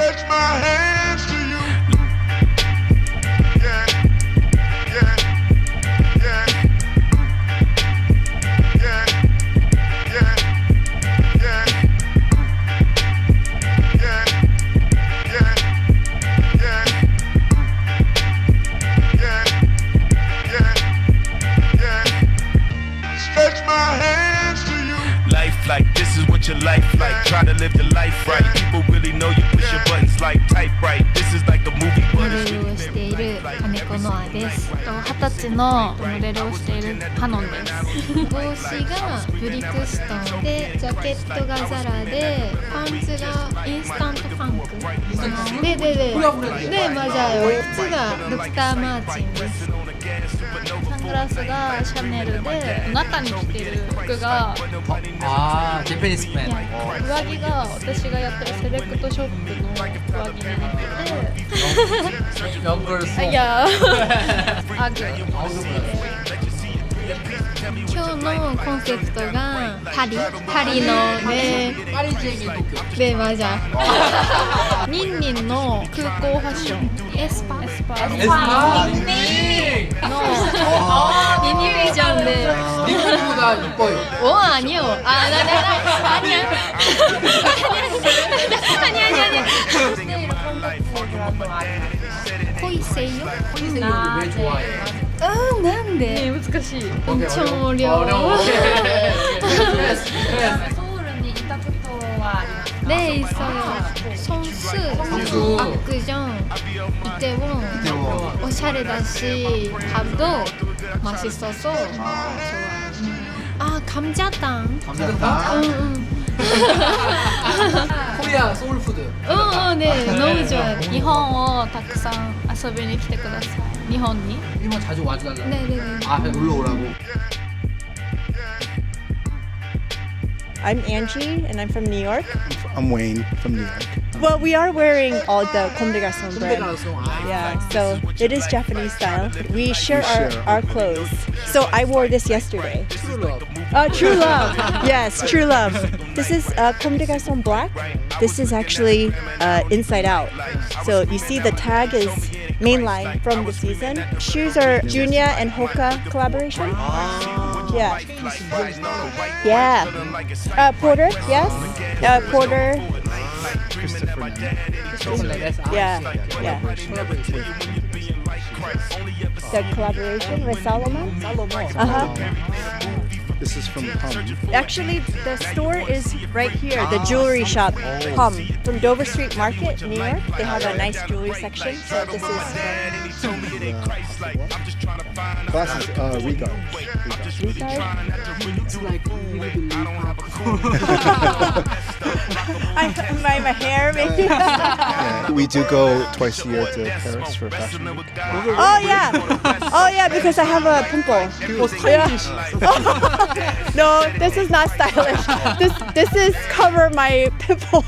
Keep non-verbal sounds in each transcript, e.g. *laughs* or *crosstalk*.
touch my hand. モデルをしている金子ノアです。二十歳のモデルをしているハノンです。帽子がブリクストンでジャケットがザラでパンツがインスタントパンク。ででででマジャー4つがドクターマーチンです。クラスがシャネルで中に着てる服がああジャパニーズン。上着が私がやってるセレクトショップの上着になってて。*laughs* いやアグ *laughs* 今日のコンセプトがパリ？パリのね。ではじニンニンの空港ファッション。エスパエスパエスパニンニンの。ニージョでニがおーニョーあなななアニャンアニャンアニャンアニャン恋せよ恋せよ아 난데難しい 엄청 어려워 어려워. 스트레스, 스트레스. 서울은 이타쿠토와 네 있어요 선수 선수. 압구정 이태원おしゃれだし밥도 맛있어서 좋아요 아 감자탕 감자탕. 응응 *laughs* 코리아 소울푸드. 응 そうね너무 좋아요 일본어 탁상 아서비니 키테 쿠다사이 일본니 일본 자주 와주달라. 네네네 아, 놀러 오라고. I'm Angie and I'm from New York. I'm Wayne from New York. Well, we are wearing all the Comme des Garçons brand. Ah. Yeah, so it is Japanese style. We share our, our clothes. So I wore this yesterday. True love. Uh, true love. yes, true love. This is uh, Comme des Garçons black. This is actually uh, inside out. So you see the tag is mainline from the season. Shoes are Junya and Hoka collaboration. Yeah. Yeah. Uh, Porter, yes. Uh, Porter. Yeah, yeah. The collaboration with Salomon. Uh huh. This is from Hum. Actually, the store is right here, the jewelry shop, Hum, from Dover Street Market, New York. They have a nice jewelry section. So this is Glasses, uh, Regar. Regard. It's like really *laughs* I, my, my hair, maybe. Yeah, *laughs* we do go twice a year to Paris for fashion week. oh yeah. Oh yeah, because I have a pimple. Yeah. *laughs* no, this is not stylish. This this is cover my pimple.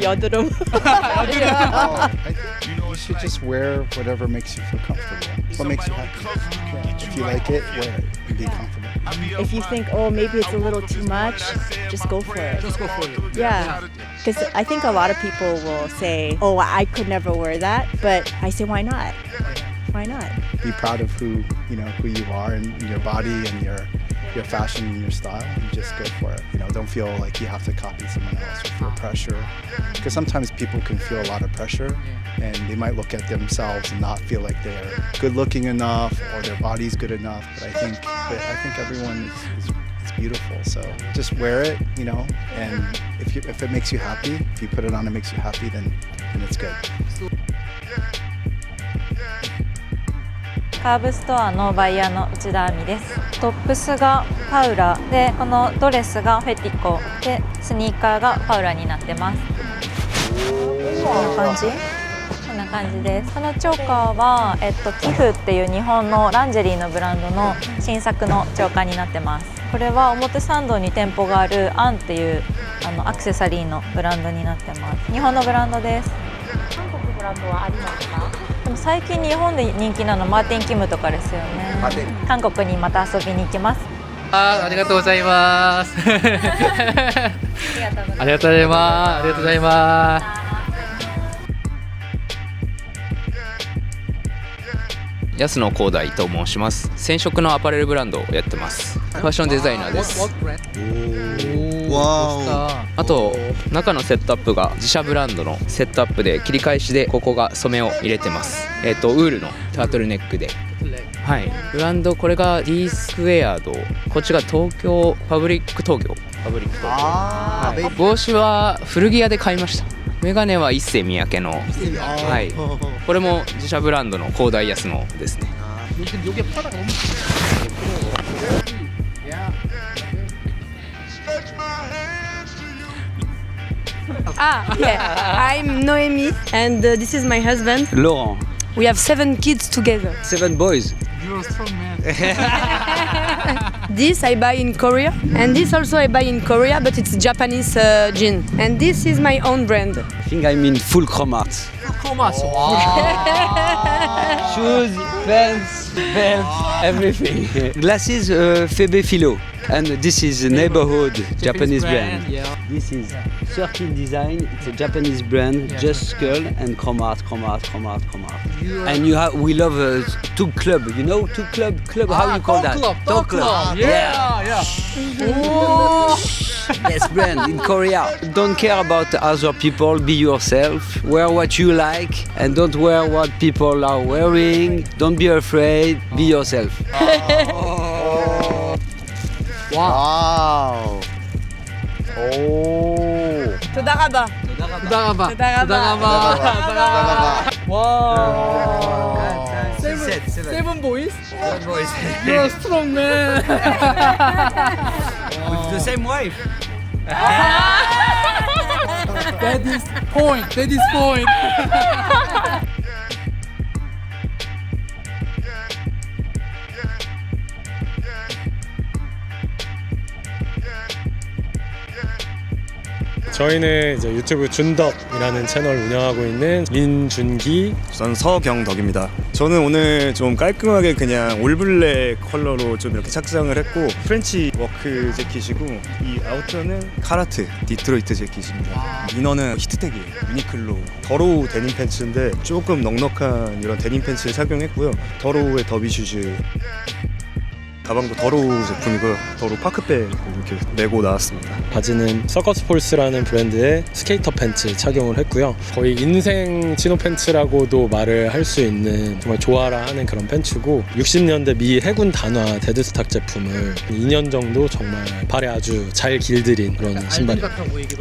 여드름. Oh, I think you should just wear whatever makes you feel comfortable. What makes you happy? Yeah, If you like it, wear it and be comfortable. if you think, oh, maybe it's a little too much, just go for it. Just go for it. Yeah. Because I think a lot of people will say, oh, I could never wear that. But I say, why not? Why not? Be proud of who you know who you are and your body and your your fashion and your style. And just go for it. You know, don't feel like you have to copy someone else or feel pressure. Because sometimes people can feel a lot of pressure, and they might look at themselves and not feel like they're good looking enough or their body's good enough. But I think but I think everyone is, is, beautiful. So just wear it, you know, and if you if it makes you happy, if you put it on, it makes you happy, then then it's good. カーブストアのバイヤーの内田亜美です。トップスがパウラでこのドレスがフェティコ。でスニーカーがパウラになってます。こんな感じ？こんな感じです。このチョーカーは、えっと、キフっていう日本のランジェリーのブランドの新作のチョーカーになってます。これは表参道に店舗があるアンっていうあのアクセサリーのブランドになってます。日本のブランドです。韓国ブランドはありますか？最近日本で人気なのマーティン・キムとかですよね。韓国にまた遊びに行きます。あありがとうございます。ありがとうございます。ありがとうございます。安野広大と申します。染色のアパレルブランドをやってます。ファッションデザイナーです。あと中のセットアップが自社ブランドのセットアップで切り返しでここが染めを入れてます。えっ、とウールのタートルネックで。はい。ブランドこれが D スクエアドこっちが東京ファブリック東京。ファブリック東京、あーはい。帽子は古着屋で買いました。メガネは一世三宅の。はい。これも自社ブランドの広大安野ですね Ah, yeah. I'm Noemi and uh, this is my husband. Laurent. We have seven kids together. Seven boys. You are strong man. *laughs* this I buy in Korea, and this also I buy in Korea, but it's Japanese uh, gin. And this is my own brand. I think I'm in full chromat. Full *laughs* Shoes, pants, belts, everything. Glasses, uh, Febe Philo. And this is a neighborhood Japanese brand. Yeah. This is 13 Design. It's a Japanese brand, just skull and chrome art, chrome art, chrome art, chrome art. And you have, we love two club. You know, two club, club. How ah, you call that? Club, dog club. Yeah, yeah. Oh. *laughs* Best brand in Korea. Don't care about other people, be yourself. Wear what you like and don't wear what people are wearing. Don't be afraid, be oh. yourself. Oh. Wow. Oh. תודה רבה. תודה רבה. תודה תודה רבה. רבה. תודה רבה. Wow. Seven, seven boys. Seven boys. You're a *laughs* strong man. The same wife. that is point. That is point. *laughs* 저희는 이제 유튜브 준덕이라는 채널 운영하고 있는 민준기 저는 서경덕입니다. 저는 오늘 좀 깔끔하게 그냥 올블랙 컬러로 좀 이렇게 착장을 했고 프렌치 워크 재킷이고 이 아우터는 카라트 디트로이트 재킷입니다. 이너는 히트텍이에요. 유니클로 더로우 데님 팬츠인데 조금 넉넉한 이런 데님 팬츠를 착용했고요. 더로우의 더비 슈즈 가방도 더로우 제품이고요. 더로우 파크백 이렇게 메고 나왔습니다. 바지는 서커스 폴스라는 브랜드의 스케이터 팬츠 착용을 했고요. 거의 인생 치노 팬츠라고도 말을 할 수 있는 정말 좋아라 하는 그런 팬츠고 60년대 미 해군 단화 데드스탁 제품을 2년 정도 정말 발에 아주 잘 길들인 그런 신발이에요.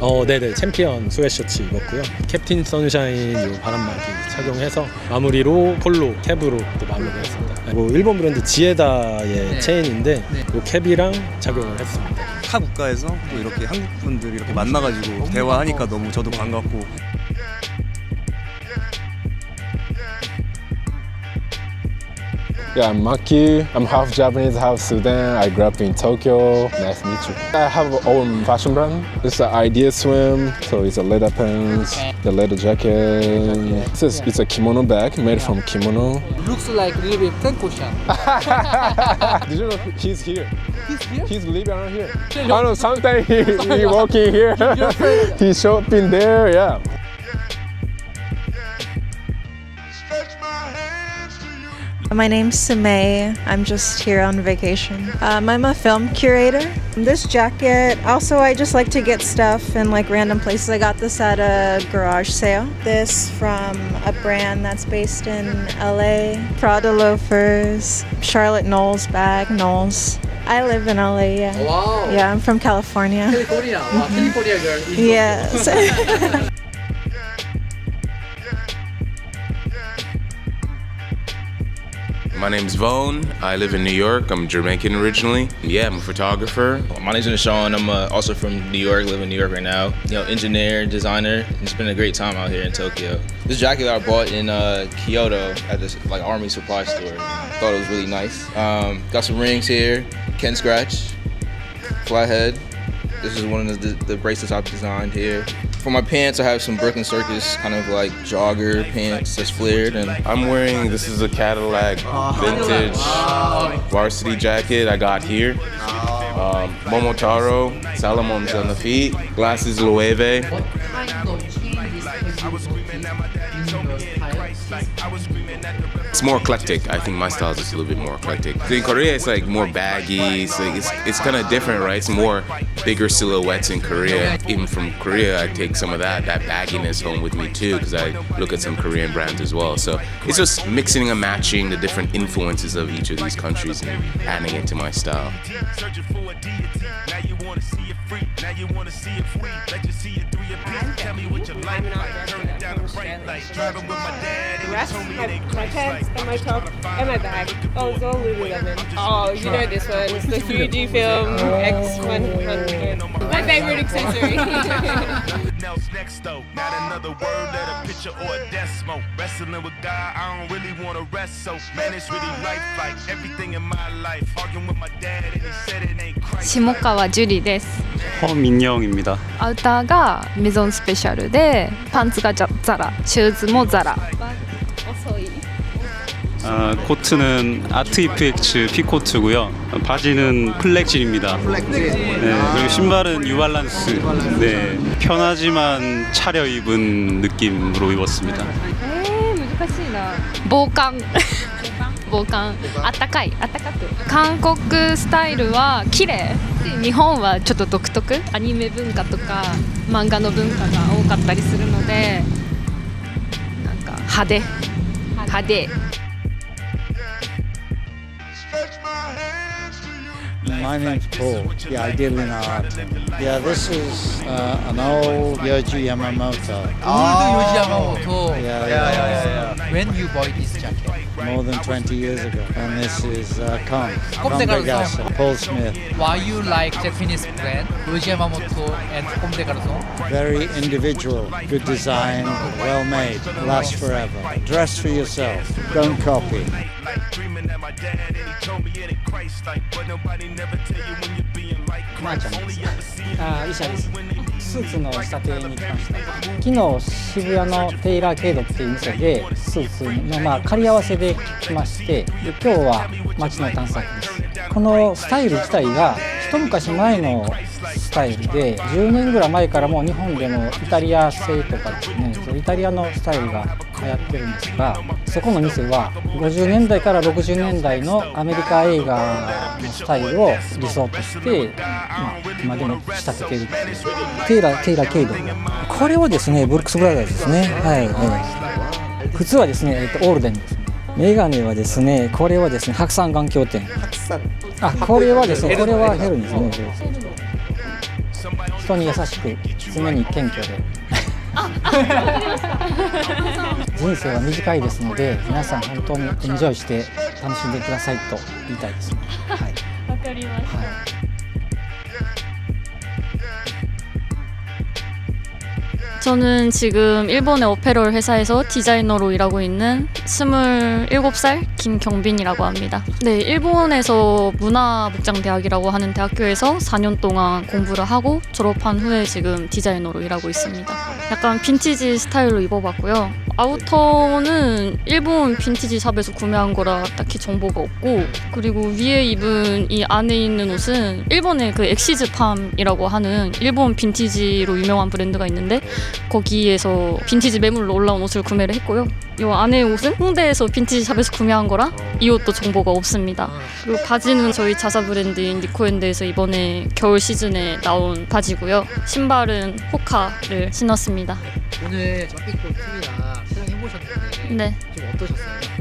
어, 네네. 챔피언 스웨셔츠 입었고요. 캡틴 선샤인 요 바람막이 착용해서 마무리로 폴로 캡으로 또 마무리를 했습니다. 그리고 일본 브랜드 지에다의 네. 체인인데 네. 요 캡이랑 착용을 했습니다. 타 국가에서 또 이렇게 한국 분들 이렇게 만나가지고 대화하니까 너무 저도 반갑고 Yeah, I'm Maki. I'm half Japanese, half Sudan. I grew up in Tokyo. Nice to meet you. I have our own fashion brand. It's an Idea Swim, so it's a leather pants, the leather jacket. It's a, it's a kimono bag made from kimono. Looks like a little bit Frank Ocean. Did you know he's here? He's here? He's living around here. I know sometimes he, he walking here. He *laughs* shopping there, yeah. My name's Samay. I'm just here on vacation. Um, I'm a film curator. This jacket, also, I just like to get stuff in like random places. I got this at a garage sale. This from a brand that's based in LA Prada loafers, Charlotte Knowles bag, Knowles. I live in LA, yeah. Oh, wow. Yeah, I'm from California. California, mm-hmm. *laughs* California girl. Yes. *laughs* My name's Vone. I live in New York. I'm Jamaican originally. Yeah, I'm a photographer. My name's Sean. I'm uh, also from New York, live in New York right now. You know, engineer, designer. It's been a great time out here in Tokyo. This jacket I bought in uh, Kyoto at this like army supply store. Thought it was really nice. Um, got some rings here. Ken scratch, flathead. This is one of the, the bracelets I've designed here. For my pants, I have some Brooklyn Circus kind of like jogger pants that's flared and I'm wearing this is a Cadillac vintage varsity jacket I got here. Um, Momotaro, Salomon's on the feet, glasses Loewe. What kind of It's more eclectic. I think my style is just a little bit more eclectic. In Korea, it's like more baggy. It's like it's, it's kind of different, right? It's more bigger silhouettes in Korea. Even from Korea, I take some of that that bagginess home with me too, because I look at some Korean brands as well. So it's just mixing and matching the different influences of each of these countries and adding it to my style. Now you wanna see it free. Let you see it three a piece. Tell me what you like. like. Turn it down the bright light. Driving with my dad. And he Rest told me my, it ain't my Christ pants like. and my top and my bag. Oh, it's all Lululemon. Oh, you know this one. It's the Fujifilm X100. My favorite accessory. Nothing *laughs* *laughs* else next though. Not another word, let a picture or a death smoke. Wrestling with God, I don't really wanna rest. So man, it's really life like everything in my life. Arguing with my dad and he said it ain't Christ. 下川樹里です。 허민영입니다. アウターがメゾンスペシャルで、パンツがザザラ、シューズもザラ。 아, 코트는 아트이프엑츠 피코트고요. 바지는 플렉진입니다. 네, 그리고 신발은 뉴발란스. 네, 편하지만 차려입은 느낌으로 입었습니다. えー、難しいな。防寒。 *laughs* 防寒。あったかい。あったかく。韓国スタイルは綺麗。日本はちょっと独特。アニメ文化とか漫画の文化が多かったりするので、なんか派手。派手。My name's Paul. Yeah, I deal in art. Yeah, this is uh, an old Yoji Yamamoto. Old Yoji Yamamoto. Yeah, Yeah, yeah, yeah. When you buy this jacket? More than 20 years ago. And this is uh, Con. Con. Paul Smith. Why you like Japanese brand Yoji Yamamoto and Comme des Garçons? Very individual, good design, well made, lasts forever. Dress for yourself, don't copy. My dad and he told me it ain't Christ like. But nobody never tell you when you're being like Christ. あー医者ですスーツの仕立てに来ました昨日渋谷のテイラーケイドっていう店でスーツのまあ借り合わせで来ましてで今日は街の探索ですこのスタイル自体が一昔前のスタイルで10年ぐらい前からもう日本でもイタリア製とかですねイタリアのスタイルが流行ってるんですがそこの店は50年代から60年代のアメリカ映画のスタイルを理想として、まあ、今でも仕立てているっていうテイラー・テイラー・ケイドこれはですねブルックス・ブラザーズですね。はい、はい、靴はですね、えっと、オールデン。ですメガネはですねこれはですね白山眼鏡店。あこれはですねこれはヘルンですね。人に優しく常に謙虚で人生は短いですので皆さん本当にエンジョイして楽しんでくださいと言いたいですね。はい。わかりました。 저는 지금 일본의 어페럴 회사에서 디자이너로 일하고 있는 27살 김경빈이라고 합니다. 네, 일본에서 문화복장대학이라고 하는 대학교에서 4년 동안 공부를 하고 졸업한 후에 지금 디자이너로 일하고 있습니다. 약간 빈티지 스타일로 입어봤고요. 아우터는 일본 빈티지 샵에서 구매한 거라 딱히 정보가 없고 그리고 위에 입은 이 안에 있는 옷은 일본의 그 엑시즈팜이라고 하는 일본 빈티지로 유명한 브랜드가 있는데 거기에서 빈티지 매물로 올라온 옷을 구매를 했고요. 이 안에 옷은 홍대에서 빈티지 샵에서 구매한 거라 이 옷도 정보가 없습니다. 그리고 바지는 저희 자사 브랜드인 니코엔드에서 이번에 겨울 시즌에 나온 바지고요. 신발은 호카를 신었습니다. 오늘 점핑볼 팀이랑 촬영해보셨는데 네. 좀 어떠셨어요?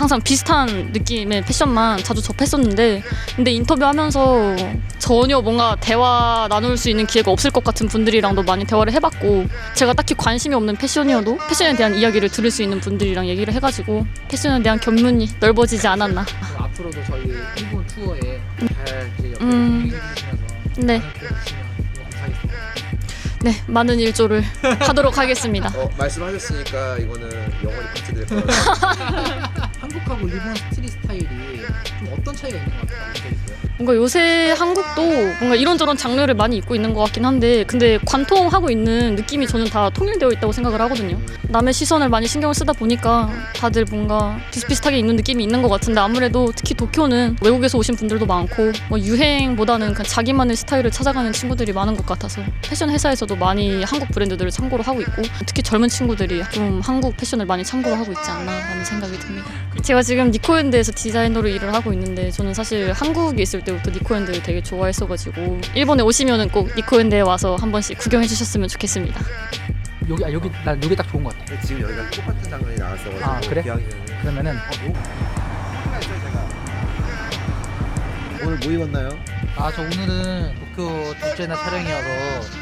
항상 비슷한 느낌의 패션만 자주 접했었는데 근데 인터뷰하면서 전혀 뭔가 대화 나눌 수 있는 기회가 없을 것 같은 분들이랑도 많이 대화를 해봤고 제가 딱히 관심이 없는 패션이어도 패션에 대한 이야기를 들을 수 있는 분들이랑 얘기를 해가지고 패션에 대한 견문이 넓어지지 않았나 앞으로도 저희 일본 투어에 잘 이제 옆에 음. 해주시면서 네. 네 많은 일조를 *laughs* 하도록 하겠습니다 어, 말씀하셨으니까 이거는 영원히 박제될 거라고 *laughs* 한국하고 일본 스트릿 스타일이 좀 어떤 차이가 있는 것 같아요? 뭔가 요새 한국도 뭔가 이런저런 장르를 많이 입고 있는 것 같긴 한데 근데 관통하고 있는 느낌이 저는 다 통일되어 있다고 생각을 하거든요. 남의 시선을 많이 신경을 쓰다 보니까 다들 뭔가 비슷비슷하게 입는 느낌이 있는 것 같은데 아무래도 특히 도쿄는 외국에서 오신 분들도 많고 뭐 유행보다는 그냥 자기만의 스타일을 찾아가는 친구들이 많은 것 같아서 패션 회사에서도 많이 한국 브랜드들을 참고로 하고 있고 특히 젊은 친구들이 좀 한국 패션을 많이 참고로 하고 있지 않나라는 생각이 듭니다. 제가 지금 니코현대에서 디자이너로 일을 하고 있는데 저는 사실 한국에 있을 때 부터 니코현대를 되게 좋아했어가지고 일본에 오시면은 꼭 니코현대에 와서 한 번씩 구경해 주셨으면 좋겠습니다. 여기 아 여기 난 여기 딱 좋은 것 같아. 지금 여기가 똑같은 장면이 나왔어가지고 아 그래? 기왕이면은 그러면은 오늘 뭐 입었나요? 아 저 오늘은 도쿄 둘째 날 촬영이어서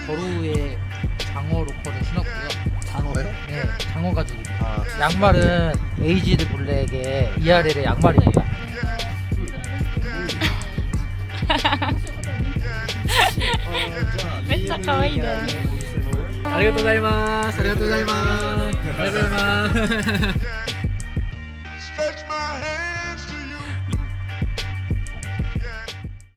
도루의 장어 로컬을 신었고요. 장어요? 네, 장어 가죽. 아, 양말은 에이지드 블랙의 이아렐의 양말입니다. *laughs* めっちゃ可愛いね。ありがとうございます。ありがとうございます。ありがとうございます。*laughs*